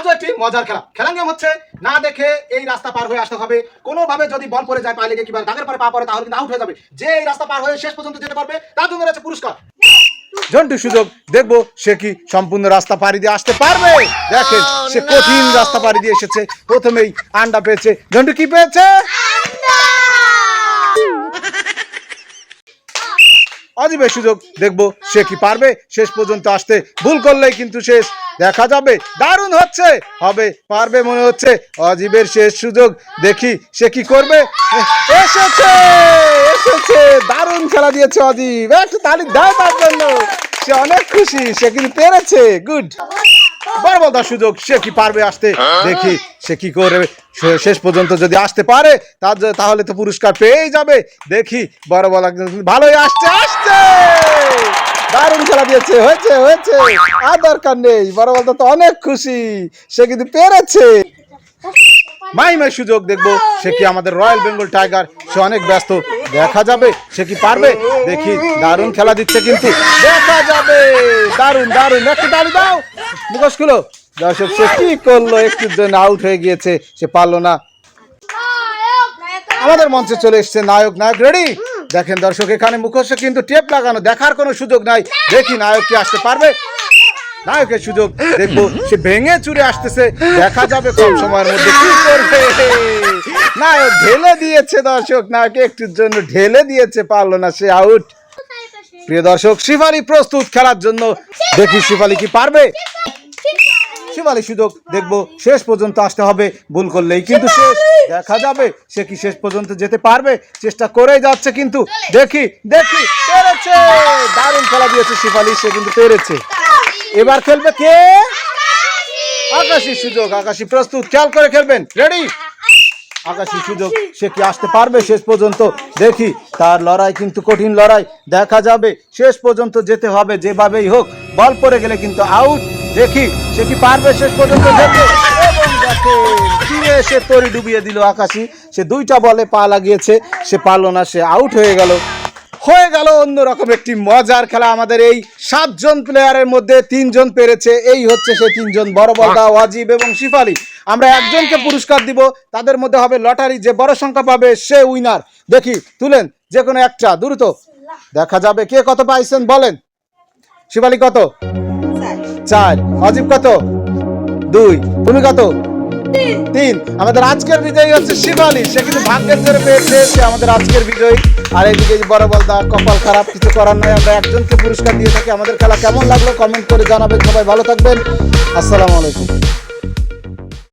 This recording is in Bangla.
আজও একটি মজার খেলা। খেলার নিয়ম হচ্ছে না দেখে এই রাস্তা পার হয়ে আসতে হবে। কোনোভাবে যদি বল পড়ে যায় পায়ে লেগে কিংবা দাগের পরে পা পড়ে তাহলে কিন্তু আউট হয়ে যাবে। যে এই রাস্তা পার হয়ে শেষ পর্যন্ত যেতে পারবে তার জন্য রয়েছে পুরস্কার। জন্টু সুযোগ দেখব সে কি সম্পূর্ণ রাস্তা পাড়ি দিয়ে আসতে পারবে? দেখেন সে কঠিন রাস্তা পাড়ি দিয়ে এসেছে। প্রথমেই আন্ডা পেয়েছে। জন্টু কি পেয়েছে? অজীবের সুযোগ দেখব সে কি পারবে? শেষ পর্যন্ত আসতে ভুল করলেই কিন্তু শেষ। দেখা যাবে, দারুণ হচ্ছে। হবে, পারবে মনে হচ্ছে, অজীবের শেষ সুযোগ। দেখি সে কি করবে। এসেছে এসেছে, দারুণ খেলা দিয়েছে অজীব। একটু তালি দাও তার জন্য। সে অনেক খুশি, সে কিন্তু পেরেছে। গুড বড় সুযোগ, সে কি পারবে আসতে? দেখি সে কি করবে। শেষ পর্যন্ত যদি আসতে পারে, তার তাহলে তো পুরস্কার পেয়েই যাবে। দেখি বড় একজন ভালোই আসছে আসছে! দারুণ খেলা দিয়েছে, হয়েছে হয়েছে। আর দরকার নেই, বড় বলতে তো অনেক খুশি, সে কিন্তু পেরেছে। মাই মাই সুযোগ দেখব, সে কি আমাদের রয়্যাল বেঙ্গল টাইগার সে অনেক ব্যস্ত, দেখা যাবে, সে কি পারবে? দেখি, দারুণ খেলা দিচ্ছে কিন্তু। দেখা যাবে, দারুণ দারুণ, একটু দাঁড়িয়ে দাও। মুখোশ খুলো। দর্শক, সে কি করল? একটু জন্য আউট হয়ে গিয়েছে, সে পারল না। আমাদের মঞ্চে চলে এসছে নায়ক নায়ক রেডি দেখেন দর্শক, এখানে মুখোশে কিন্তু টেপ লাগানো, দেখার কোনো সুযোগ নাই। দেখি নায়ক কি আসতে পারবে? নায়কের সুযোগ দেখব, সে ভেঙে চুরে আসতেছে, দেখা যাবে কম সময়ের মধ্যে কি করবে। নায়ক ঢেলে দিয়েছে দর্শক, নায়ক একটুর জন্য ঢেলে দিয়েছে, পারল না, সে আউট প্রিয় দর্শক, শিফালি প্রস্তুত খেলার জন্য। দেখি শিফালি কি পারবে? শিবালি সুযোগ দেখব। শেষ পর্যন্ত আসতে হবে ভুল করলেই কিন্তু শেষ। দেখা যাবে সে কি শেষ পর্যন্ত যেতে পারবে। চেষ্টা করেই যাচ্ছে কিন্তু দেখি দেখি পেরেছে! দারুণ খেলা দিয়েছে শিফালি সে কিন্তু পেরেছে। এবার খেলবে কে? আকাশী! সুযোগ আকাশী প্রস্তুত খেয়াল করে খেলবেন। রেডি আকাশী সুযোগ সে কি আসতে পারবে শেষ পর্যন্ত? দেখি তার লড়াই কিন্তু কঠিন লড়াই। দেখা যাবে শেষ পর্যন্ত যেতে হবে যেভাবেই হোক। বল পড়ে গেলে কিন্তু আউট দেখি, সে কি পারবে শেষ পর্যন্ত ফিরে সে তরি ডুবিয়ে দিল আকাশি। সে দুইটা বলে পা লাগিয়েছে, সে পারল না, সে আউট হয়ে গেল। হয়ে গেল অন্যরকম একটি মজার খেলা আমাদের এই সাতজন প্লেয়ারের মধ্যে তিনজন পেরেছে। এই হচ্ছে সেই তিনজন বড় বলদা ওয়াজিব এবং শিফালি। আমরা একজনকে পুরস্কার দিব, তাদের মধ্যে হবে লটারি, যে বড় সংখ্যা পাবে সে উইনার দেখি, তুলেন যে কোনো একটা, দ্রুত। দেখা যাবে কে কত পাইছেন, বলেন। শিফালি কত? চার। অজিব কত? দুই। তুমি কত? তিন। আমাদের আজকের বিজয়ী হচ্ছে শিবালী সে কিন্তু ভাগ্যের জোরে পেয়েছে সে আমাদের আজকের বিজয়ী। আর এইদিকে এই বড় বলদা কপাল খারাপ কিছু করার নয় আমরা একজনকে পুরস্কার দিয়ে থাকি। আমাদের খেলা কেমন লাগল? কমেন্ট করে জানাবেন। সবাই ভালো থাকবেন। আসসালামু আলাইকুম।